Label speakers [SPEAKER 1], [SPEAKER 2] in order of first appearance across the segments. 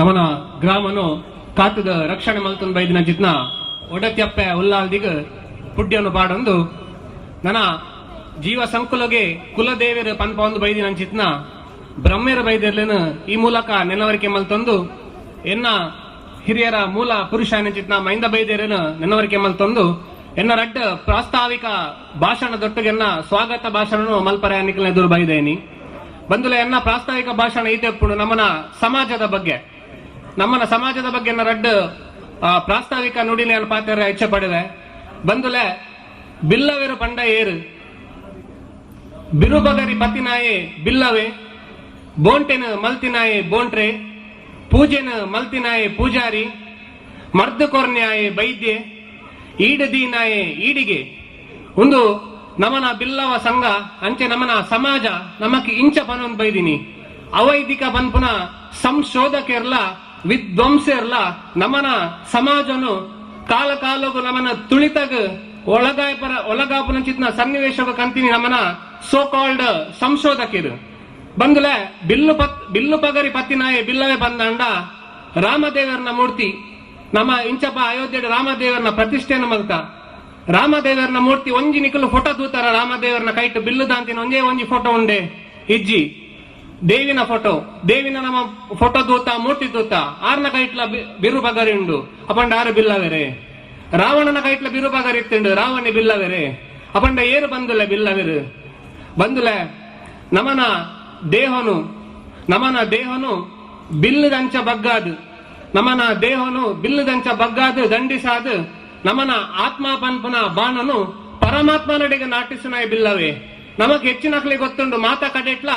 [SPEAKER 1] ನಮನ ಗ್ರಾಮನು ಕಾತದ ರಕ್ಷಣೆ ಮಲ್ತನ್ ಬೈದಿನ ಜಿತ್ನ ಒಡತ್ಯಪ್ಪೆ ಉಲ್ಲಾಲ್ದಿಗ ಪುಡ್ಯನು ಪಾಡೊಂದು ನನ ಜೀವ ಸಂಕುಲಗೆ ಕುಲದೇವಿರ ಪನ್ಪ ಒಂದು ಬೈದಿನ ಜಿತ್ನ ಬ್ರಹ್ಮೇರ ಬೈದಿರ್ಲೇನು ಈ ಮೂಲಕ ನೆನವರಿಕೆ ಮಲ್ತೊಂದು. ಎನ್ನ ಹಿರಿಯರ ಮೂಲ ಪುರುಷ ಚಿತ್ನ ಮೈಂದ ಬೈದೇರೇನು ನೆನವರಿಕೆ ಮಲ್ತೊಂದು. ಎನ್ನ ರಡ್ಡ ಪ್ರಾಸ್ತಾವಿಕ ಭಾಷಣದೊಟ್ಟಿಗೆನ್ನ ಸ್ವಾಗತ ಭಾಷಣನು ಮಲ್ಪರ ಎದುರು ಬೈದೇನಿ. ಬಂದುಲೆ ಎನ್ನ ಪ್ರಾಸ್ತಾವಿಕ ಭಾಷಣ ಈತೆಪ್ಪುಡು ನಮ್ಮನ ಸಮಾಜದ ಬಗ್ಗೆ. ನಮ್ಮನ ಸಮಾಜದ ಬಗ್ಗೆ ರಡ್ ಪ್ರಾಸ್ತಾವಿಕ ನುಡಿಲಿ ಅನ್ನ ಪಾತ್ರ ಹೆಚ್ಚ ಪಡೆದೆ. ಬಂದುಲೆ, ಬಿಲ್ಲವೆರು ಪಂಡ ಏರು. ಬಿರುಬಗರಿ ಪತಿನಾಯೆ ಬಿಲ್ಲವೆ. ಬೋಂಟೆನ ಮಲ್ತಿನಾಯೆ ಬೋಂಟ್ರೆ. ಪೂಜೆನ ಮಲ್ತಿನಾಯೆ ಪೂಜಾರಿ. ಮರ್ದ ಕೊರ್ನ್ಯಾಯೆ ಬೈದ್ಯೆ. ಈಡದೀನಾಯೆ ಈಡಿಗೆ. ಒಂದು ನಮನ ಬಿಲ್ಲವ ಸಂಘ, ಅಂಚೆ ನಮನ ಸಮಾಜ, ನಮಕ್ ಇಂಚ ಪನೊಂದು ಬೈದಿನಿ. ಅವೈದಿಕ ಬನ್ಪುನ ಸಂಶೋಧಕರ್ಲ ವಿದ್ವಂಸರ್ಲ ನಮನ ಸಮಾಜನು ಕಾಲ ಕಾಲಗು ನಮನ ತುಳಿತಗ ಒಳಗಾಯಪರ ಒಳಗಾಪನ ಚಿತ್ನ ಸನ್ನಿವೇಶಗ ಕಂತಿನಿ ನಮನ ಸೋ ಕಾಲ್ಡ್ ಸಂಶೋಧಕಿದು ಬಂದ್ಲೆ ಬಿಲ್ಲು ಪತ್, ಬಿಲ್ಲು ಪಗರಿ ಪತ್ತಿನಾಯೆ ಬಿಲ್ಲವೇ ಬಂದಂಡ ರಾಮದೇವರನ ಮೂರ್ತಿ ನಮ್ಮ ಇಂಚಪ್ಪ ಅಯೋಧ್ಯೆ ರಾಮದೇವರನ ಪ್ರತಿಷ್ಠೆ ಮಲ್ತ ರಾಮದೇವರನ ಮೂರ್ತಿ ಒಂಜಿ ನಿಕಲು ಫೋಟೋ ತೂತಾರ ರಾಮದೇವರನ ಕೈಟ್ ಬಿಲ್ಲು ದಾಂತಿನ ಒಂಜೇ ಒಂಜಿ ಫೋಟೋ ಉಂಡೆ. ಇಜ್ಜಿ. ದೇವಿನ ಫೋಟೋ, ದೇವಿನ ನಮ್ಮ ಫೋಟೋ ದೂತ, ಮೂರ್ತಿ ದೂತ, ಆರ್ನ ಕೈಟ್ಲ ಬಿರು ಬಗರಿ ಉಂಡು ಅಪಂಡ ಆರು ಬಿಲ್ಲವೆರೆ. ರಾವಣನ ಕೈಟ್ಲ ಬಿರು ಬಗರಿ ಇತ್ತಿಂಡು ರಾವಣಿ ಬಿಲ್ಲವೆರೆ. ಅಪಂಡ ಏರು ಬಂದುಲೆ ಬಿಲ್ಲವೆರು. ಬಂದುಲೆ, ನಮನ ದೇಹನು ನಮನ ದೇಹನು ಬಿಲ್ಲದಂಚ ಬಗ್ಗಾದು. ನಮನ ದೇಹನು ಬಿಲ್ಲದಂಚ ಬಗ್ಗಾದು, ದಂಡಿಸಾದು. ನಮನ ಆತ್ಮ ಪನ್ಪುನ ಬಾಣನು ಪರಮಾತ್ಮನಡೆಗೆ ನಾಟಿಸುನಾಯ ಬಿಲ್ಲವೇ. ನಮಗ್ ಹೆಚ್ಚಿನಕ್ಲೆ ಗೊತ್ತುಂಡು ಮಾತ ಕಡೆಟ್ಲ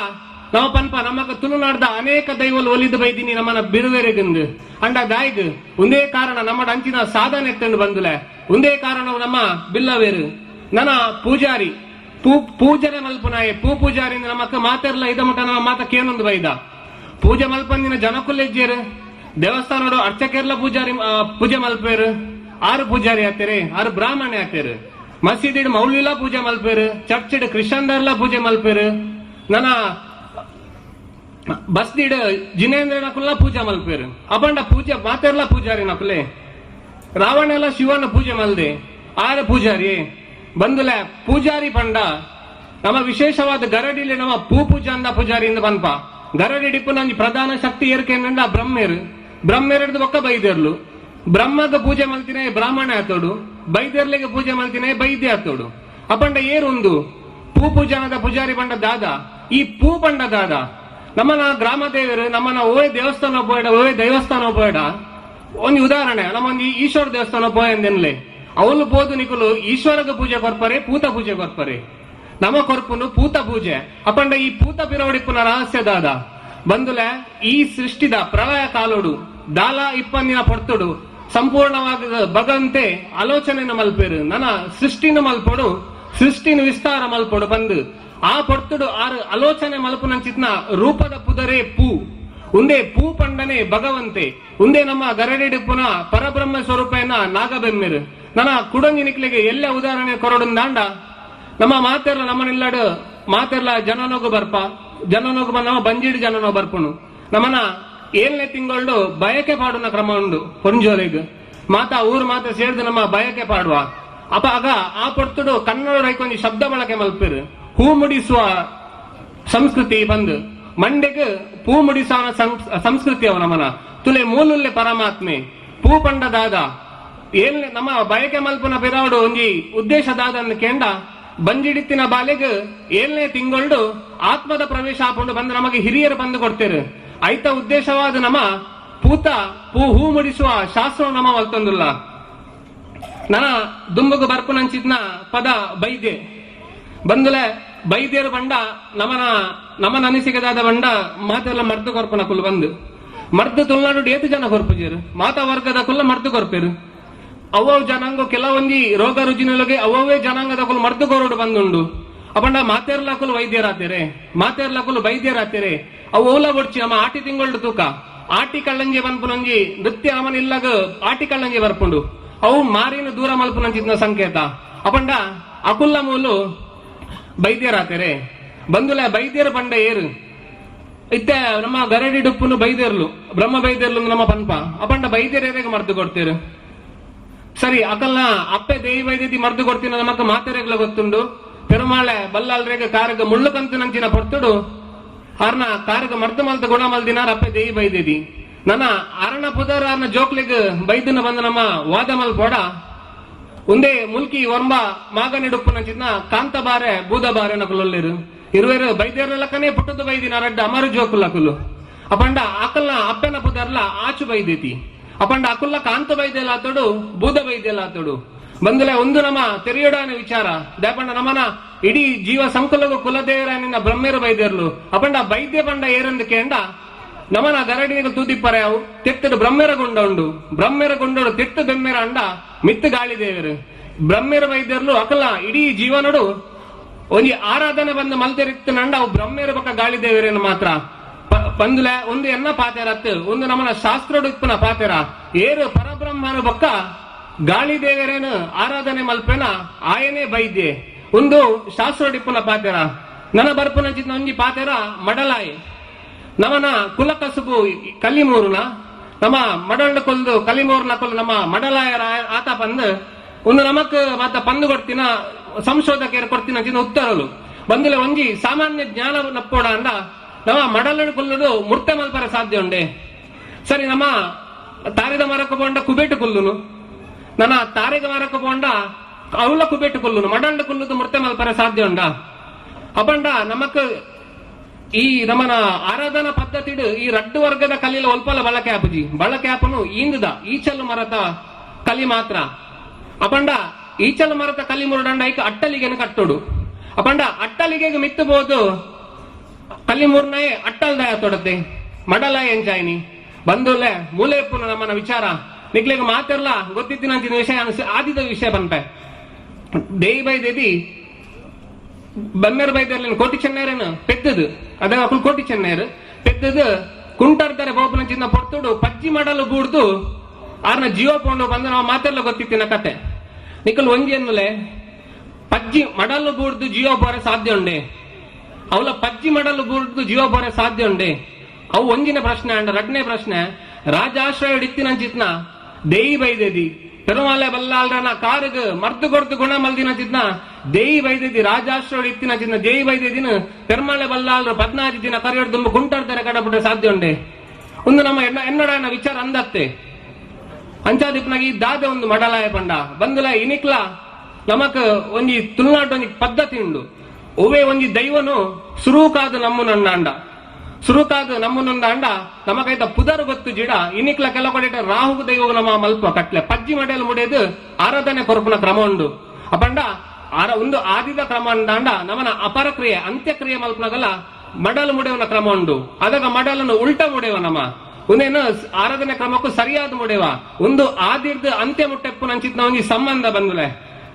[SPEAKER 1] ನಮ್ಮ ಪನ್ಪ ನಮಕ್ ತುಳುನಾಡ್ದ ಅನೇಕ ದೈವಲ್ ಒಲಿದು ಬೈದಿನಿ ನಮ್ಮನ ಬಿಡುವೆರೆಗಂದು ಅಂಡ ದಾಯ್ಗ್ ಒಂದೇ ಕಾರಣ ನಮ್ಮ ಅಂಚಿನ ಸಾಧನೆ ಎತ್ತಂಡು ಬಂದುಲೆ. ಒಂದೇ ಕಾರಣ ನಮ್ಮ ಬಿಲ್ಲವೇರು. ನನ್ನ ಪೂಜಾರಿ, ಪೂ ಪೂಜನೆ ಮಲ್ಪನಾಯ. ಪೂ ಪೂಜಾರಿ ನಮಕ್ ಮಾತೆರ್ಲ ಇದ ಮಟ್ಟ ನಮ್ಮ ಮಾತ ಕೇನೊಂದು ಬೈದ. ಪೂಜೆ ಮಲ್ಪಂದಿನ ಜನಕುಲೆಜ್ಜೇರು ದೇವಸ್ಥಾನಡು ಅರ್ಚಕೆರ್ಲ ಪೂಜಾರಿ ಪೂಜೆ ಮಲ್ಪೇರು. ಆರು ಪೂಜಾರಿ ಆತೇರಿ, ಆರು ಬ್ರಾಹ್ಮಣ ಆತೇರು. ಮಸೀದಿ ಮೌಲಿಲ ಪೂಜೆ ಮಲ್ಪೇರು. ಕ್ರಿಶ್ಚನ್ ದರ್ಲ ಪೂಜೆ ಮಲ್ಪೇರು. ನನ್ನ ಬಸ್ದಿಡ್ ಜಿನೇಂದ್ರ ನಕುಲ್ಲ ಪೂಜೆ ಮಲ್ಪೇರು ಅಬಂಡ ಪೂಜೆ ಮಾತೆರ್ಲ ಪೂಜಾರಿ ನಕುಲೆ ರಾವಣ ಎಲ್ಲ ಶಿವನ ಪೂಜೆ ಮಲ್ದೆ ಆರ ಪೂಜಾರಿ ಬಂದಲ ಪೂಜಾರಿ ಪಂಡ ನಮ್ಮ ವಿಶೇಷವಾದ ಗರಡಿಲಿ ನಮ್ಮ ಪೂ ಪೂಜಾ ಅಂದ ಪೂಜಾರಿ ಇಂದ ಪನ್ಪ ಗರಡಿ ಡಿಪ್ಪು ನನ್ನ ಪ್ರಧಾನ ಶಕ್ತಿ ಏರ್ಕೆಂಡ ಬ್ರಹ್ಮೇರು ಬ್ರಹ್ಮೇರಡ್ದು ಒಕ್ಕ ಬೈದೇರ್ಲು ಬ್ರಹ್ಮಗ ಪೂಜೆ ಮಲ್ತಿನೇ ಬ್ರಾಹ್ಮಣ ಆತೋಡು ಬೈದೇರ್ಲಿಗೆ ಪೂಜೆ ಮಲ್ತಿನೇ ಬೈದ್ಯ ಆತೋಡು ಅಪಂಡ ಏರೊಂದು ಪೂ ಪೂಜಾನದ ಪೂಜಾರಿ ಪಂಡ ದಾದ ಈ ಪೂ ಪಂಡ ದಾದ ನಮ್ಮನ ಗ್ರಾಮ ದೇವರು ನಮ್ಮನ ಓಯ್ ದೇವಸ್ಥಾನ ಬೇಡ ಓಯ್ ದೇವಸ್ಥಾನ ಬೇಡ ಒಂದು ಉದಾಹರಣೆ ನಮ್ಮ ಈಶ್ವರ ದೇವಸ್ಥಾನ ಎಂದೆನ್ಲೆ. ಅವಳು ಬೋದು ನಿಕುಲು, ಈಶ್ವರಗ ಪೂಜೆ ಕೊರ್ಪರೆ, ಪೂತ ಪೂಜೆ ಕೊರ್ಪರೆ. ನಮ್ಮ ಕೊರ್ಪುನು ಪೂತ ಪೂಜೆ. ಅಪ್ಪಂಡ ಈ ಪೂತ ಪಿರವಡಿಪ್ಪುನ ರಹಸ್ಯದಾದ. ಬಂದುಲೆ, ಈ ಸೃಷ್ಟಿದ ಪ್ರಳಯ ಕಾಲೋಡು, ದಾಲ ಇಪ್ಪಂದಿನ ಪಡ್ತುಡು ಸಂಪೂರ್ಣವಾಗಿ ಬಗಂತೆ ಆಲೋಚನೆ ಮಲ್ಪೇರು. ನನ್ನ ಸೃಷ್ಟಿನ ಮಲ್ಪಡು, ಸೃಷ್ಟಿನ ವಿಸ್ತಾರ ಮಲ್ಪಡು ಬಂದು. ಆ ಪೊರ್ತುಡು ಆರು ಆಲೋಚನೆ ಮಲ್ಪುನಂಚಿತ್ನ ರೂಪದ ಪುದರೆ ಪೂ. ಉಂದೇ ಪೂ ಪಂಡನೆ ಭಗವಂತೆ. ಉಂದೇ ನಮ್ಮ ಗರಡಿಡುಪ್ಪುನ ಪರಬ್ರಹ್ಮ ಸ್ವರೂಪೇನ ನಾಗಬೆಮ್ಮೆರು ನನ್ನ ಕುಡಂಗಿ ನಿಕ್ಲಿಗೆ ಎಲ್ಲ ಉದಾಹರಣೆ ಕೊರಡುಂದಾಂಡ ನಮ್ಮ ಮಾತೆರ್ಲ ನಮ್ಮನೆಲ್ಲಾಡು ಮಾತೆರ್ಲ ಜನನೋಗು ಬರ್ಪ. ಜನನೋಗು ನಮ್ಮ ಬಂಜಿಡಿ ಜನನೋ ಬರ್ಪುನು ನಮ್ಮನ ಏಳನೇ ತಿಂಗಳು ಬಯಕೆ ಪಾಡುನ ಕ್ರಮ ಉಂಡು ಹೊಂಜೋಲೆಗ್ ಮಾತಾ ಊರು ಮಾತ ಸೇರಿದು ನಮ್ಮ ಬಯಕೆ ಪಾಡುವ. ಅಪ ಆಗ ಆ ಪೊರ್ತುಡು ಕನ್ನಡ ರೈಕೊಂಜಿ ಶಬ್ದ ಬಳಕೆ ಮಲ್ಪೇರು. ಹೂ ಮುಡಿಸುವ ಸಂಸ್ಕೃತಿ ಬಂದು ಮಂಡೆಗ್ ಪೂ ಮುಡಿಸಾನ ಸಂಸ್ಕೃತಿ ಅವ ನಮನ ತುಲೆ ಮೂಲುಲ್ಲೆ ಪರಮಾತ್ಮೆ, ಪೂ ಪಂಡದಾದ ಏನ್ ನಮ್ಮ ಬಯಕೆ ಮಲ್ಪನ ಪಿರಾವಡು ಒಂಜಿ ಉದ್ದೇಶ ದಾದನ್ನು ಕೆಂಡ, ಬಂಜಿಡಿತ್ತಿನ ಬಾಲೆಗೆ ಏಳನೇ ತಿಂಗಳು ಆತ್ಮದ ಪ್ರವೇಶ ಹಾಕೊಂಡು ಬಂದು ನಮಗೆ ಹಿರಿಯರು ಬಂದು ಕೊಡ್ತೇರು. ಐತ ಉದ್ದೇಶವಾದ ನಮ್ಮ ಪೂತ ಪೂ ಹೂ ಮುಡಿಸುವ ಶಾಸ್ತ್ರ ನಮ್ಮ ನನ್ನ ನನ ದುಂಬುಗು ಬರ್ಪುನಂಚಿದ್ನ ಪದ ಬೈದ್ಯೆ ಬಂದುಲೆ ಬೈದ್ಯರು ಬಂಡ, ನಮನ ನಮನ ಅನಿಸಿಕೆದಾದ ಬಂಡ, ಮಾತೆಲ್ಲ ಮರ್ದು ಕೊರ್ಪನ ಕುಲ್ ಬಂದು. ಮರ್ದು ತುಳ್ನಾಡು ಏತು ಜನ ಕೊರ್ಪುಜೇರು ಮಾತಾ ವರ್ಗದ ಕುಲ್ಲ ಮರ್ದು ಕೊರ್ಪೇರು. ಅವ ಜನಾಂಗ ಕೆಲವೊಂದಿ ರೋಗ ರುಜಿನೊಳಗೆ ಅವೇ ಜನಾಂಗದ ಕುಲ್ ಮರ್ದು ಕೊರೋಡು ಬಂದುಂಡು. ಅಪಂಡ ಮಾತೇರ್ಲ ಕುಲ್ ವೈದ್ಯರಾತೇರೆ. ಮಾತೇರ್ಲ ಕುಲ್ ವೈದ್ಯರಾತೇರೆ ಅವು ಓಲ ಬಡ್ಚಿ ನಮ್ಮ ಆಟಿ ತಿಂಗಳು ತೂಕ. ಆಟಿ ಕಳ್ಳಂಜಿ ಬಂಪುನಂಜಿ ನೃತ್ಯ ಅವನ ಇಲ್ಲಾಗ ಆಟಿ ಕಳ್ಳಂಜಿ ಬರ್ಪುಂಡು. ಅವು ಮಾರಿನ ದೂರ ಮಲ್ಪುನಂಚಿದ್ನ ಸಂಕೇತ. ಅಪಂಡ ಅಕುಲ್ಲ ಮೂಲು ಬೈದ್ಯರಾತೇರೆ ಬಂದುಲ ಬೈದ್ಯರ ಪಂಡ ಏರು? ಇತ್ತೆ, ನಮ್ಮ ಗರಡಿ ಡುಪ್ಪುನು ಬೈದೇರ್ಲು ಬ್ರಹ್ಮ ಬೈದೇರ್ಲು ನಮ್ಮ ಪನ್ಪ ಅಪಂಡ ಬೈದೇರೇಗ ಮರ್ದು ಕೊಡ್ತೀರು? ಸರಿ, ಅಕಲ್ನ ಅಪ್ಪೆ ದೇವಿ ವೈದ್ಯತಿ ಮರ್ದು ಕೊಡ್ತೀನಿ ನಮಕ್ ಮಾತೆರೆಗ್ಲ ಗೊತ್ತುಂಡು. ಪೆರುಮಾಳೆ ಬಲ್ಲಾಲ್ರೇಗ ಕಾರಗ ಮುಳ್ಳು ಕಂತು ನಂಚಿನ ಪೊರ್ತುಡು. ಅರ್ನ ಕಾರಗ ಮರ್ದು ಮಲ್ತ ಗುಣ ಮಲ್ದಿನಾರ ಅಪ್ಪೆ ದೇವಿ ಬೈದೇದಿ ನನ್ನ ಅರಣ ಪುದರ ಅರ್ನ ಜೋಕ್ಲಿಗ್ ಬೈದನ ಬಂದ ನಮ್ಮ ವಾದ ಮಲ್ಪೋಡ. ಒಂದೇ ಮುಲ್ಕಿ ಒರ್ಮ ಚಿನ್ನ ಕಾಂತ ಬಾರೆ ಬೂದ ಬಾರೆ ನಕಲೊಲ್ಲಿರು ಇರುವೆರು ಬೈದೇರ್ಲಕ್ಕನೇ ಪುಟ್ಟದ ಬೈದಿನ ರಡ್ಡ ಅಮರು ಜೋಕುಲಕುಲು ಅಪಂಡ ಆಕಲ್ನ ಅಪ್ಪನ ಪುದರ್ಲ ಆಚು ಬೈದೇತಿ. ಅಪಂಡ ಅಕುಲ್ಲ ಕಾಂತ ಭೂದ ಬೂದ ಬಂದಲೆ ಒಂದು ನಮ್ಮ ತೆರೆಯೋಡಾನ ವಿಚಾರ. ದಯಪಂಡ ನಮನ ಇಡೀ ಜೀವ ಸಂಕುಲಗು ಕುಲದೇವರ ನಿನ್ನ ಬ್ರಹ್ಮೇರು ಬೈದೇರ್ಲು ಅಪಂಡ ಬೈದ್ಯ ಪಂಡ ಏರಂದು ಕೇಂಡ ನಮನ ಗರಡಿನಿಗೆ ತೂದಿಪ್ಪರೆ ಅವು. ತೆತ್ತಡು ಬ್ರಹ್ಮೆರ ಗುಂಡ ಉಂಡು ಬ್ರಹ್ಮೇರ ಗುಂಡಡು ತೆತ್ತು ಬೆಮ್ಮೇರ ಅಂಡ ಮಿತ್ತು ಗಾಳಿ ದೇವರು, ಬ್ರಹ್ಮೆರ ವೈದ್ಯರ್ಲು ಅಕಲ, ಇಡೀ ಜೀವನಡು ಒಂಜಿ ಆರಾಧನೆ ಬಂದ ಮಲ್ತೆರಿತ್ತ ನಂಡ ಅವು ಬ್ರಹ್ಮೇರ ಬಕ್ಕ ಗಾಳಿ ದೇವರೇನು ಮಾತ್ರ. ಪಂದುಲೆ ಒಂದು ಎನ್ನ ಪಾತೆರ ಒಂದು ನಮ್ಮನ ಶಾಸ್ತ್ರಡು ಇಪ್ಪನ ಪಾತೆರ. ಏರು ಪರಬ್ರಹ್ಮನ ಬಕ್ಕ ಗಾಳಿ ದೇವರೇನು ಆರಾಧನೆ ಮಲ್ಪೆನ ಆಯನೇ ಬೈದ್ಯೆ. ಒಂದು ಶಾಸ್ತ್ರ ಇಪ್ಪನ ಪಾತೆರ. ನನ್ನ ಬರ್ಪುನ ಚಿತ್ತ ಒಂಜಿ ಪಾತೆರ ಮಡಲಾಯಿ. ನಮನ ಕುಲಕಸುಬು ಕಲ್ಲಿಮೂರುನ. ನಮ್ಮ ಮಡಲ್ಡ್ ಕೊಲ್ದು ಕಲಿಮೋರ್ನ ಕೊಲ್ಲು ನಮ್ಮ ಮಡಲಾಯರ ಆತ ಪಂದ್ ಒಂದು ನಮಕ್ ಮಾತ ಪಂದು ಕೊಡ್ತಿನ ಸಂಶೋಧಕರು ಕೊಡ್ತಿನ ಜಿನ ಉತ್ತರಲು ಬಂದಿಲ್ಲ ಒಂಜಿ ಸಾಮಾನ್ಯ ಜ್ಞಾನ ನಪ್ಪೋಡ ಅಂದ, ನಮ್ಮ ಮಡಲಡು ಕೊಲ್ಲದು ಮುರ್ತೆ ಮಲ್ಪರ ಸಾಧ್ಯ ಉಂಡೆ. ಸರಿ, ನಮ್ಮ ತಾರಿದ ಮರಕ ಪೋಂಡ ಕುಬೇಟು ಕೊಲ್ಲುನು. ನನ್ನ ತಾರಿದ ಮರಕ ಪೋಂಡ ಅವಳ ಕುಬೇಟು ಕೊಲ್ಲುನು. ಮಡಲ್ಡ ಕೊಲ್ಲುದು ಮುರ್ತೆ ಮಲ್ಪರ ಸಾಧ್ಯ ಉಂಡ. ಅಪಂಡ ನಮಕ್ ಈ ನಮ್ಮನ ಆರಾಧನಾ ಪದ್ಧತಿ ಈ ರಡ್ಡು ವರ್ಗದ ಕಲಿಲ ಒಲ್ಪಲ ಬಳಕೆ ಆಪುಜಿ. ಬಳಕೆ ಆಪನು ಇಂದದ ಈಚಲ್ ಮರತ ಕಲಿ ಮಾತ್ರ. ಅಪಂಡ, ಈಚಲ್ ಮರತ ಕಲಿ ಮುರುಡಂಡ ಐಕ ಅಟ್ಟಲಿಗೆನ ಕಟ್ಟೋಡು. ಅಪಂಡ ಅಟ್ಟಲಿಗೆ ಮಿತ್ತಬಹುದು ಕಲಿ ಮೂರ್ನೇ ದಯ ತೊಡತೆ ಮಡಲ ಎಂಚಾಯ್ನಿ ಬಂದುಲೆ ಮೂಲೆ ನಮ್ಮನ ವಿಚಾರ. ನಿಕ್ಲಿಗೆ ಮಾತಿರ್ಲ ಗೊತ್ತಿತ್ತಿನ ಅಂಚಿನ ವಿಷಯ ಅನಿಸ್, ಆದಿದ ವಿಷಯ ಬಂಪೆ. ಡೇ ಬೈ ದೇದಿ ಬಮ್ಮೇರ್ ಬೈದರ್ಲಿನ ಕೋಟಿ ಚೆನ್ನೈರೇನು ಪೆದ್ದದು. ಅಕುಲ್ ಕೋಟಿ ಚೆನ್ನೈರು ಪೆದ್ದದು ಕುಂಟರ್ತಾರೆ ಬೋಪನ ಚಿನ್ನ ಪೊರ್ತುಡು ಪಜ್ಜಿ ಮಾಡಲು ಗೂಡ್ದು ಆರ್ನ ಜೀವ ಪೋಂಡು ಬಂದು ನಾವು ಮಾತೆಲ್ಲ ಗೊತ್ತಿತ್ತಿನ ಕತೆ. ನಿಕಲ್ ಒಂಜಿ ಎನ್ನುಲೆ, ಪಜ್ಜಿ ಮಡಲು ಗೂಡ್ದು ಜೀವ ಬೋರೆ ಸಾಧ್ಯ ಉಂಡೆ. ಅವಳ ಪಜ್ಜಿ ಮಡಲು ಗೂಡ್ದು ಜೀವ ಬೋರೆ ಸಾಧ್ಯ ಉಂಡೆ. ಅವು ಒಂಜಿನ ಪ್ರಶ್ನೆ ಅಂಡ ರಗ್ನೆ ಪ್ರಶ್ನೆ, ರಾಜಾಶ್ರಯ ಇತ್ತಿನಂಚಿತ್ನ ದೇಯಿ ಬೈದೇದಿ. ಪೆರುಮಾಲೆ ಬಲ್ಲಾಲ್ರನ ಕಾರುಗ ಮರ್ದು ಕೊಡ್ದು ಗುಣ ಮಲ್ದಿನ ಚಿತ್ನ ದೇಯಿ ಬೈದಿದ್ದಿ ರಾಜಾಶ್ರೋಡು ಇತ್ತಿನ ದಿನ ದೇಯಿ ಬೈದೇದಿನ ಪೆರ್ಮಳೆ ಬಲ್ಲಾಲ್ರು ಪದ್ನಾಜಿ ದಿನ ಕರಿಯೋಡ್ ತುಂಬ ಗುಂಟಾಡ್ತಾರೆ ಕಡಬಿಟ್ರೆ ಸಾಧ್ಯ ಉಂಡೆ ಒಂದು ನಮ್ಮ ಎಣ್ಣ ಎನ್ನಡನ ವಿಚಾರ ಅಂದತ್ತೆ. ಅಂಚಾದಿಪ್ನಾಗಿ ದಾದೆ ಒಂದು ಮಡಲಾಯ ಪಂಡ. ಬಂದಲ, ಇನಿಕ್ಲ, ನಮಕ್ ಒಂಜಿ ತುಳುನಾಡು ಒಂಜಿ ಪದ್ಧತಿ ಉಂಡು. ಒವೆ ಒಂಜಿ ದೈವನು ಸುರೂಕಾದ ನನ್ನ ಅಂಡ. ಸುರುಕಾದ ನಮ್ಮನೊಂದ ಅಂಡ ನಮಗೈತ ಪುದರ್ ಗೊತ್ತು ಜಿಡ. ಇನಿಕ್ಲ ಕೆಲ ಕಡೆ ರಾಹು ದೈವ ನಮ್ಮ ಮಲ್ಪ ಕಟ್ಲೆ. ಪಜ್ಜಿ ಮಡೆಯಲು ಮುಡಿಯದು ಆರಾಧನೆ ಕೊರಪುನ ಕ್ರಮ ಉಂಡು. ಅಪಂಡ ಆರ ಒಂದು ಆದಿದ ಕ್ರಮ ಅಂಡ ನಮನ ಅಪರಕ್ರಿಯೆ ಅಂತ್ಯಕ್ರಿಯೆ ಮಲ್ಪನಗಲ ಮಡಲ್ ಮುಡೇವನ ಕ್ರಮ ಉಂಡು. ಅದಾಗ ಮಡಲನ್ನು ಉಲ್ಟ ಮುಡೆವ ನಮ್ಮ. ಒಂದೇನು, ಆರಾಧನೆ ಕ್ರಮಕ್ಕೂ ಸರಿಯಾದ ಮುಡೆವ. ಒಂದು ಆದಿರ್ದು ಅಂತ್ಯ ಮುಟ್ಟೆಪ್ಪು ನಂಚಿತ್ ಒಂಜಿ ಸಂಬಂಧ ಬಂದ್ಲೆ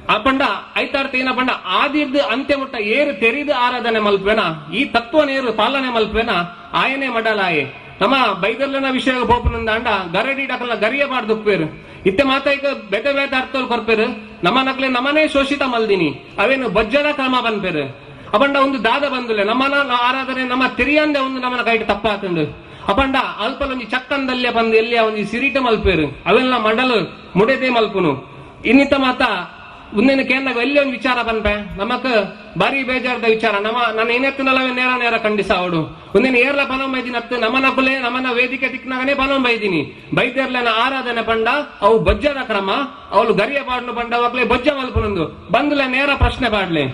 [SPEAKER 1] ಆ ಪಂಡ ಐತಾರ್ಥ ಏನ ಪಂಡ ಆದಿರ್ದು ಅಂತ್ಯ ಮುಟ್ಟ ಏರು ತೆರಿದು ಆರಾಧನೆ ಮಲ್ಪೇನ ಈ ತತ್ವ ನೇರು ಪಾಲನೆ ಮಲ್ಪೇನ ಆಯನೆ ಮಡಲಾಯೆ. ನಮ್ಮ ಬೈದರ್ಲನ ವಿಷಯ ಬೋಪನಂದ ಅಂಡ ಗರಡಿ ಡಕಲ್ಲ ಗರಿಯಬಾರ್ದು ಉಪ್ಪೇರು. ಇತ್ತೆ ಮಾತ ಈಗ ಬೇತೆ ಬೇತೆ ಅರ್ಥಲ್ ಕೊರ್ಪೇರು. ನಮ್ಮ ನಕ್ಲೆ ನಮ್ಮನೇ ಶೋಷಿತ ಮಲ್ದಿನಿ. ಅವೇನು ಬಜ್ಜದ ಕ್ರಮ ಬಂದ್ಪೇರು. ಅಪಂಡ ಒಂದು ದಾದ ಬಂದುಲೆ. ನಮ್ಮನ ಆರಾಧನೆ ನಮ್ಮ ತೆರಿಯಂದೆ ಒಂದು ನಮ್ಮನ ಕೈಟ್ ಹಾಕೊಂಡು ಅಪಂಡ ಅಲ್ಪಲ ಒಂಜಿ ಚಕ್ಕಂದಲ್ಲೇ ಬಂದು ಎಲ್ಲಿಯ ಒಂಜಿ ಸಿರಿಟ ಮಲ್ಪೇರು. ಅವೆಲ್ಲ ಮಂಡಲು ಮುಡೆತೆ ಮಲ್ಪುನು. ಇನ್ನಿತ ಮಾತ ಮುಂದಿನ ಕೇಂದ್ರ ಎಲ್ಲಿ ಒಂದು ವಿಚಾರ ಬಂದೆ. ನಮಕ್ ಬಾರಿ ಬೇಜಾರದ ವಿಚಾರ. ನಮ್ಮ ನಾನು ಏನೆತ್ತಿನಲ್ಲವೇ ನೇರ ನೇರ ಖಂಡಿಸ ಅವಡು. ಮುಂದಿನ ಏರ್ಲ ಬೈದಿನ ಹತ್ತು ನಮನ ಕುಲೆ, ನಮ್ಮನ ವೇದಿಕೆ ದಿಕ್ನಾಗನೇ ಬನೋ ಬೈದಿನಿ ಬೈದೇರ್ಲನ ಆರಾಧನೆ ಪಂಡ ಅವು ಬಜ್ಜದ ಕ್ರಮ ಅವಳು ಗರಿಯ ಬಾಡ್ಲು ಪಂಡ ಅವಾಗ್ಲೇ ಬೊಜ್ಜ ಮಲ್ಪನೊಂದು ಬಂದ್ಲೆ ನೇರ ಪ್ರಶ್ನೆ ಪಾಡ್ಲೆ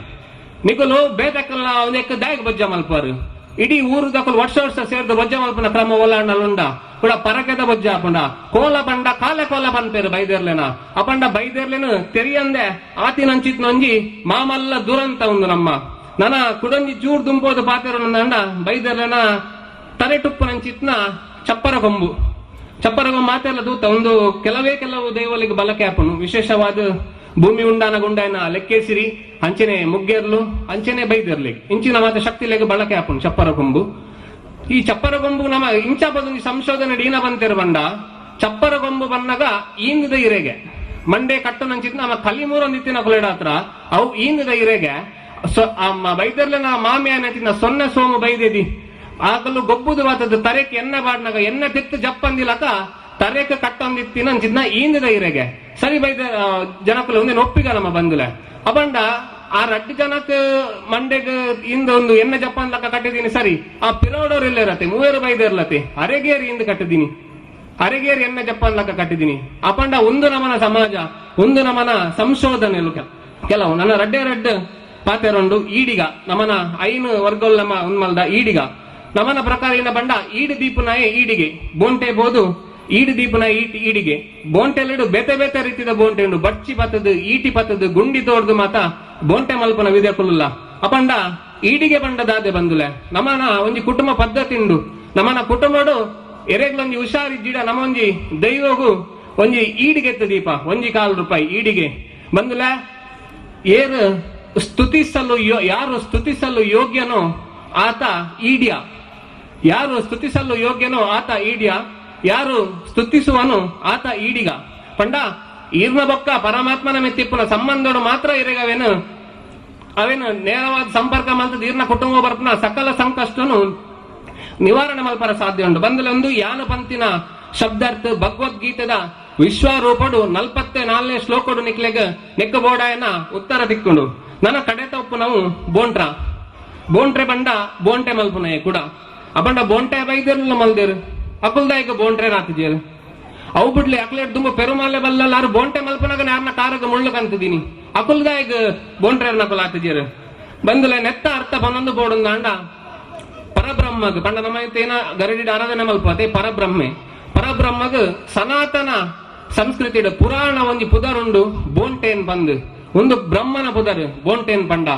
[SPEAKER 1] ನಿಕುಲು ಬೇದಕ್ಕಲ್ಲ ಅವನೆಕ್ಕ ದಾಯಕ್ ಬೊಜ್ಜ ಮಲ್ಪಾರು ಇಡೀ ಊರು ದಕ್ಕಲು ವರ್ಷ ವರ್ಷ ಸೇರಿದ ಬೊಜ್ಜ ಮಲ್ಪನ ಕ್ರಮ ಓಲಾಂಡಲುಂಡ ಕೂಡ ಪರಕೆದ ಬೊಜ್ಜ ಅಪಂಡ ಕೋಲ ಬಂಡ, ಕಾಲ ಕೋಲ ಬಂದ್ಪೇರು ಬೈದೇರ್ಲೆನ. ಅಪಂಡ ಬೈದೇರ್ಲೆನು ತೆರಿಯಂದೆ ಆತಿನಂಚಿತ್ ನಂಜಿ, ಮಾಮಲ್ಲ ದುರಂತ ಒಂದು ನಮ್ಮ. ನನ ಕುಡಂಜಿ ಚೂರ್ ದುಂಪೋದು ಪಾತೆರ ಅಂಡ, ಬೈದೇರ್ಲೆನ ತಲೆ ಟುಪ್ಪು ನಂಚಿತ್ನ ಚಪ್ಪರ ಕೊಂಬು ಚಪ್ಪರಗ ಮಾತೆಲ್ಲ ದೂತ ಒಂದು ಕೆಲವೇ ಕೆಲವು ದೈವಲಿಗೆ ಬಲಕೆ ಹಾಪನು ವಿಶೇಷವಾದ ಭೂಮಿ ಉಂಡಾನ ಗುಂಡಾಯನ ಲೆಕ್ಕೇಸಿರಿ ಅಂಚನೆ ಮುಗ್ಗೆರ್ಲು, ಅಂಚನೆ ಬೈದಿರ್ಲಿ. ಇಂಚಿನ ಮಾತ ಶಕ್ತಿ ಲೆಗ ಬಳಕೆ ಹಾಕೊಂಡು ಚಪ್ಪರ ಕೊಂಬು ಈ ಚಪ್ಪರ ಗೊಂಬು ನಮ್ಮ ಇಂಚ ಬದೊಂದು ಸಂಶೋಧನೆ ಡೀನ ಬಂತಿರ ಬಂಡ ಚಪ್ಪರ ಗೊಂಬು ಬನ್ನಗ ಈಂದಿದ ಇರೆಗೆ. ಮಂಡೆ ಕಟ್ಟು ನಂಚಿತ್ ನಮ್ಮ ಕಲಿಮೂರ ನಿತ್ತಿನ ಕೊಲೆಡ ಹತ್ರ ಅವು ಈಂದಿದ ಇರೆಗೆ. ಬೈದರ್ಲಿನ ಮಾಮಿ ತಿನ್ನ ಸೊನ್ನೆ ಸೋಮು ಬೈದೆದಿ. ಆಗಲು ಗೊಬ್ಬುದು ಮಾತದ್ದು ತರೆಕ್ ಎನ್ನ ಬಾಡ್ನಾಗ ಎನ್ನ ತಿತ್ತು ಜಪ್ಪಂದಿಲಕ ತರೇಕ ಕಟ್ಟೊಂದಿತ್ತಿನ ಅಂಚಿದ್ನ ಈಂದಿದ ಇರೆಗೆ ಸರಿ ಬೈದ ಆ, ಜನಕ್ಕುಲ ಒಂದೇ ಒಪ್ಪಿಗ ನಮ್ಮ ಬಂದುಲೆ. ಅಪಂಡ ಆ ರಡ್ಡು ಜನಕ್ ಮಂಡೆಗ್ ಇಂದ ಒಂದು ಎಣ್ಣೆ ಜಪಾನ್ ಲಕ್ಕ ಕಟ್ಟಿದೀನಿ ಸರಿ. ಆ ಪಿರೋಡೋರ್ ಇಲ್ಲ ಇರತ್ತೆ ಮೂವೇರು ಬೈದ ಇರ್ಲತ್ತೆ? ಅರೆಗೇರಿ ಇಂದ ಕಟ್ಟಿದೀನಿ ಅರೆಗೇರಿ ಎಣ್ಣೆ ಜಪಾನ್ ಲಕ್ಕ ಕಟ್ಟಿದೀನಿ ಅಪಂಡ ಒಂದು ನಮನ ಸಮಾಜ ಒಂದು ನಮನ ಸಂಶೋಧನೆ ಕೆಲವು. ನನ್ನ ರಡ್ಡೆ ರಡ್ಡ ಪಾತೆರೊಂಡು ಈಡಿಗ. ನಮನ ಐನು ವರ್ಗಲ್ ನಮ್ಮ ಉನ್ಮಲ್ದ ಈಡಿಗ. ನಮನ ಪ್ರಕಾರ ಏನ ಬಂಡ ಈಡಿ ದೀಪನಾಯೇ ಈಡಿಗೆ. ಬೋಂಟೆ ಬೋದು ಈಡು ದೀಪನ ಈಟಿ ಈಡಿಗೆ ಬೋಂಟೆಲಿಡು ಬೇತೆ ಬೇತೆ ರೀತಿದ ಬೋಂಟೆ ಉಂಡು. ಬಚ್ಚಿ ಪತ್ತದು ಈಟಿ ಪತ್ತದು ಗುಂಡಿ ತೋರ್ದು ಮಾತ ಬೋಂಟೆ ಮಲ್ಪನ ವಿದ್ಯ ಕುಲ್ಲ ಅಪಂಡ, ಈಡಿಗೆ ಬಂಡದಾದೆ ಬಂದುಲೆ. ನಮನ ಒಂಜಿ ಕುಟುಂಬ ಪದ್ಧತಿ ಉಂಡು. ನಮನ ಕುಟುಂಬಡು ಎರೆಗ್ಲೊಂಜಿ ಹುಷಾರಿದ್ದಿಡ ನಮೊಂಜಿ ದೈವಗು ಒಂಜಿ ಈಡಿಗೆತ್ತ ದೀಪ, ಒಂಜಿ ಕಾಲು ರೂಪಾಯಿ ಈಡಿಗೆ. ಬಂದುಲೆ, ಏರು ಸ್ತುತಿಸಲು ಯಾರು ಸ್ತುತಿಸಲು ಯೋಗ್ಯನೋ ಆತ ಈಡಿಯ. ಯಾರು ಸ್ತುತಿಸಲು ಯೋಗ್ಯನೋ ಆತ ಈಡ್ಯ. ಯಾರು ಸ್ತುತಿಸುವನು ಆತ ಈಡಿಗ. ಪಂಡ, ಈರ್ನ ಬೊಕ್ಕ ಪರಮಾತ್ಮನ ಮೆತ್ತಿಪ್ಪನ ಸಂಬಂಧಗಳು ಮಾತ್ರ ಇರಗವೇನು? ಅವೇನು ನೇರವಾದ ಸಂಪರ್ಕ ಮಾಡಿದ ಈರ್ನ ಕುಟುಂಬ ಬರ್ಪನ ಸಕಲ ಸಂಕಷ್ಟನು ನಿವಾರಣೆ ಮಲ್ಪರ ಸಾಧ್ಯ ಉಂಟು. ಬಂದಲೊಂದು ಯಾನ ಪಂತಿನ ಶಬ್ದಾರ್ಥ ಭಗವದ್ಗೀತೆದ ವಿಶ್ವರೂಪಡು ನಲ್ಪತ್ತೆ ನಾಲ್ನೇ ಶ್ಲೋಕಡು ನಿಕ್ಲೆಗ ನೆಕ್ಕ ಬೋಡಾಯನ ಉತ್ತರ ದಿಕ್ಕುಂಡು. ನನ್ನ ಕಡೆ ತಪ್ಪು ನಾವು ಬೋಂಟ್ರ. ಬೋಂಟ್ರೆ ಬಂಡ ಬೋಂಟೆ ಮಲ್ಪುನಯ ಕೂಡ. ಅಬಂಡ ಬೋಂಟೆ ಬೈದಿರ್ಲ ಮಲ್ದೇರು. ಅಕುಲ್ದಾಯಕ ಬೋಂಟ್ರೆ ನಾತಿದೆಯಲ್ಲ ಅವು ಬಿಡ್ಲಿ ಅಕ್ಲೇಟ್ ತುಂಬ ಪೆರುಮಾಲೆ ಬಲ್ಲಲ್ಲಾರು ಬೋಂಟೆ ಮಲ್ಪನಾಗ ಯಾರನ್ನ ಕಾರಗ ಮುಳ್ಳು ಕಂತಿದೀನಿ ಅಕುಲ್ದಾಯಕ ಬೋಂಟ್ರೆ ನಕುಲ್ ಆತಿದ್ಯಾರ ಬಂದುಲೆ ನೆತ್ತ ಅರ್ಥ ಬಂದೊಂದು ಬೋಡೊಂದು ಅಂಡ ಪರಬ್ರಹ್ಮಗ್ ಪಂಡ ನಮ್ಮ ಏನ ಗರಡಿಡ ಆರಾಧನೆ ಮಲ್ಪತೆ ಪರಬ್ರಹ್ಮೆ. ಪರಬ್ರಹ್ಮಗ್ ಸನಾತನ ಸಂಸ್ಕೃತಿ ಪುರಾಣ ಒಂಜಿ ಪುದರುಂಡು ಬೋಂಟೇನ್ ಬಂದ್. ಒಂದು ಬ್ರಹ್ಮನ ಪುದರ್ ಬೋಂಟೇನ್ ಪಂಡ.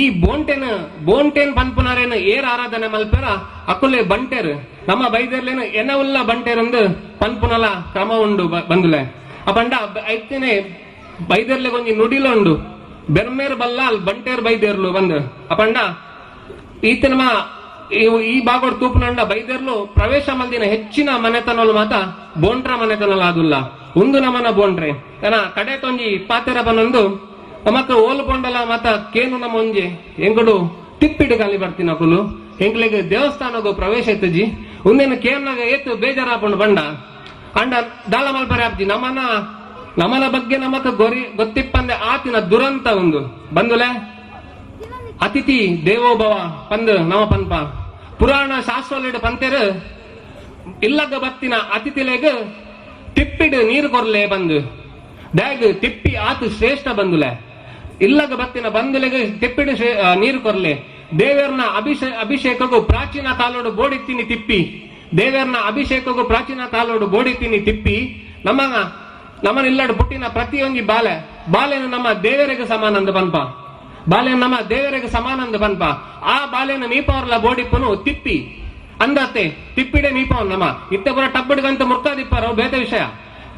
[SPEAKER 1] ಈ ಬೋಂಟೆನ್ ಪನ್ಪುನಾರೇನ ಪನ್ಪುನಾರೇನು ಏರ್ ಆರಾಧನೆ ಮಲ್ಪೆರ? ಅಕುಲೆ ಬಂಟೆರ್. ನಮ್ಮ ಬೈದರ್ಲೇನ ಎನ ಉಲ್ಲ ಬಂಟೇರಂದು ಪನ್ಪುನಲ ಕ್ರಮ ಉಂಡು ಬಂದ್ಲೆ. ಆ ಪಂಡ ಐತೇನೆ ಬೈದರ್ಲೆ ಒಂಜಿ ನುಡಿಲುಂಡು. ಬೆರ್ಮೇರ್ ಬಲ್ಲಾಲ್ ಬಂಟೇರ್ ಬೈದೇರ್ಲು ಬಂದು. ಆ ಪಂಡ ಈತನ ಮಾ ಈ ಬಾಗೋಡ್ ತೂಪನಂಡ ಬೈದರ್ಲು ಪ್ರವೇಶ ಮಲ್ದಿನ ಹೆಚ್ಚಿನ ಮನೆತನಲು ಮಾತ ಬೋಂಟ್ರ ಮನೆತನಲು ಆದುಲ್ಲ. ಒಂದು ನಮನ ಬೋಂಡ್ರೆ ಕಡೆ ತೊಂಜಿ ಪಾತೆರ ಬನೊಂದು ನಮಕ್ ಓಲ್ ಪೊಂಡಲ ಮಾತ ಕೇನು ನಮ್ಮ ಒಂಜಿ? ಹೆಂಗಡು? ತಿಪ್ಪಿಟ್ಟು ಕಾಲಿ ಬರ್ತೀನಿ ಅಕುಲು ಎಂಕ್ಲೆಗ್ ದೇವಸ್ಥಾನಗು ಪ್ರವೇಶ ಎತ್ತಜಿ ಒಂದೇನು ಕೇರ್ನಾಗ ಏತು ಬೇಜಾರಾಪುಂಡು ಬಂಡ? ಅಂಡ ದಾಳ ಮಲ್ಪರೆ ಆಪ್ತಿ ನಮನ ನಮನ ಬಗ್ಗೆ ನಮಕ್ ಗೊರಿ, ಗೊತ್ತಿಪ್ಪಂದೆ ಆತಿನ ದುರಂತ ಒಂದು. ಬಂದುಲೆ? ಅತಿಥಿ ದೇವೋಭವ ಪಂದ್ ನಮ ಪನ್ಪ. ಪುರಾಣ ಶಾಸ್ತ್ರ ಪಂತೆರು, ಇಲ್ಲಗ ಬತ್ತಿನ ಅತಿಥಿಲೆಗ್ ತಿಪ್ಪಿಡ್ ನೀರು ಕೊರ್ಲೆ ಬಂದು. ಡ್ಯಾಗ್ ತಿಪ್ಪಿ ಆತು ಶ್ರೇಷ್ಠ ಬಂದುಲೆ. ಇಲ್ಲಗ ಬತ್ತಿನ ಬಂದಲೆಗೆ ತಿಪ್ಪಿಡ್ ನೀರು ಕೊರ್ಲೆ. ದೇವರನ ಅಭಿಷೇ ಅಭಿಷೇಕಗೂ ಪ್ರಾಚೀನ ಕಾಲೋಡು ಬೋಡಿತ್ತೀನಿ ತಿಪ್ಪಿ. ದೇವರನ ಅಭಿಷೇಕಗೂ ಪ್ರಾಚೀನ ಕಾಲೋಡು ಬೋಡಿತ್ತೀನಿ ತಿಪ್ಪಿ. ನಮ್ಮ ನಮ್ಮನ ಇಲ್ಲಡು ಪುಟ್ಟಿನ ಪ್ರತಿಯೊಂದು ಬಾಲೆ. ಬಾಲೆನು ನಮ್ಮ ದೇವರಿಗೆ ಸಮಾನಂದ ಬನ್ಪ. ಬಾಲೆನು ನಮ್ಮ ದೇವರಿಗೆ ಸಮಾನಂದ ಬನ್ಪ. ಆ ಬಾಲೆನ ಮೀಪವರ್ಲ ಬೋಡಿಪ್ಪನು ತಿಪ್ಪಿ. ಅಂದತ್ತೆ ತಿಪ್ಪಿಡೆ ನೀಪಾವ್ ನಮ್ಮ. ಇತ್ತ ಪುರ ಟಬ್ಬಡ್ಗಂತ ಮುರ್ತಾದಿಪ್ಪಾರ ಅವು ಬೇತ ವಿಷಯ.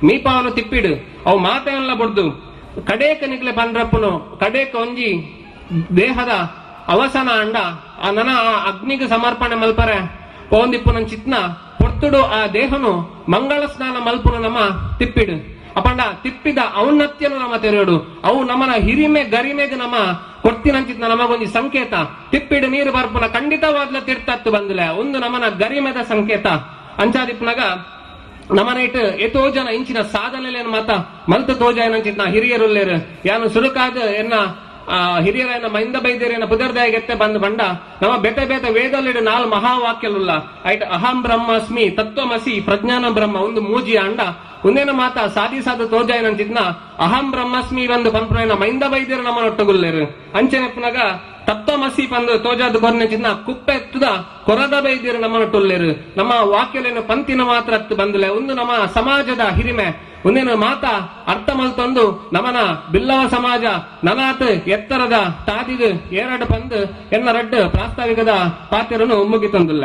[SPEAKER 1] ನೀಪಾವನು ತಿಪ್ಪಿಡು. ಅವು ಮಾತೆಲ್ಲ ಬಡ್ದು. ಕಡೇಕ ನಿಕ್ಲೆ ಬಂದ್ರಪ್ಪನು, ಕಡೇಕ ಒಂಜಿ ದೇಹದ ಅವಸನ ಅಂಡ, ಆ ನನ ಆ ಅಗ್ನಿಗೆ ಸಮರ್ಪಣೆ ಮಲ್ಪರೆ ಪೋಂದಿಪ್ಪು ನನ್ ಚಿತ್ನ, ಪೊರ್ತುಡು ಆ ದೇಹನು ಮಂಗಳ ಸ್ನಾನ ಮಲ್ಪುನು ನಮ್ಮ ತಿಪ್ಪಿಡು. ಅಪಂಡ ತಿಪ್ಪಿದ ಔನ್ನತ್ಯನು ನಮ್ಮ ತೆರೆಯೋಡು ಅವು ನಮ್ಮನ ಹಿರಿಮೆ ಗರಿಮೆಗೆ ನಮ್ಮ ಕೊಡ್ತಿನಂಚಿತ್ನ ನಮಗೊಂದು ಸಂಕೇತ. ತಿಪ್ಪಿಡು ನೀರು ಬರ್ಪುನ ಖಂಡಿತವಾದ್ಲ ತೀರ್ಥತ್ತು ಬಂದಿಲ್ಲ ಒಂದು ನಮ್ಮನ ಗರಿಮೆದ ಸಂಕೇತ. ಅಂಚಾದಿಪ್ಪನಾಗ ನಮ್ಮನ ನೈಟ್ ಎತೋ ಜನ ಇಂಚಿನ ಸಾಧನೆಲೇನು ಮಾತ? ಮಲ್ತ ತೋಜ ಏನಂಚಿತ್ ನಾ ಹಿರಿಯರುಲ್ಲೇರ್. ಯಾನು ಸುರುಕಾದ ಎನ್ನ ಹಿರಿಯರನ್ನ ಮೈಂದ ಬೈದೇರಿಯನ್ನ ಪುದರ್ದಾಯ ಗೆತ್ತೆ ಬಂದು ಬಂಡ. ನಮ್ಮ ಬೆತೆ ಬೇತೆ ವೇದಲ್ಲಿಡು ನಾಲ್ ಮಹಾವಾಕ್ಯಲುಲ್ಲ. ಐಟ್ ಅಹಂ ಬ್ರಹ್ಮಸ್ಮಿ ತತ್ವಮಸಿ ಪ್ರಜ್ಞಾನ ಬ್ರಹ್ಮ ಒಂದು ಮೂಜಿ ಅಂಡ. ಒಂದೇನ ಮಾತ ಸಾಧಿಸಾದ ತೋಜ ಏನಂಚಿದ್ನ ಅಹಂ ಬ್ರಹ್ಮಸ್ಮಿ ಒಂದು ಪಂಪ್ರಯನ ಮೈಂದ ಬೈದೇರು ನಮ್ಮ ಒಟ್ಟಗುಲ್ಲೇರು ಅಂಚೆನೆಪ್ಪನಾಗ ತತ್ವಮಸಿ ಪಂದು ತೋಜಾದ ಕೊರ್ನೆ ಚಿನ್ನ. ಕುಪ್ಪೆ ಎತ್ತುದ ಕೊರದ ಬೈದಿರ ನಮ್ಮ ಟೊಲ್ಲೇರು ನಮ್ಮ ವಾಕ್ಯಲೇನು ಪಂತಿನ ಮಾತ್ರ ಅತ್ತು ಬಂದಲೆ. ಒಂದು ನಮ್ಮ ಸಮಾಜದ ಹಿರಿಮೆ. ಒಂದೇನು ಮಾತ ಅರ್ಥ ಮಲ್ತೊಂದು ನಮನ ಬಿಲ್ಲವ ಸಮಾಜ ನನಾತ್ ಎತ್ತರದ ತಾದಿದು ಏರಡು ಪಂದು ಎನ್ನ ರಡ್ಡು ಪ್ರಾಸ್ತಾವಿಕದ ಪಾತ್ರನು ಮುಗಿತೊಂದುಲ್ಲ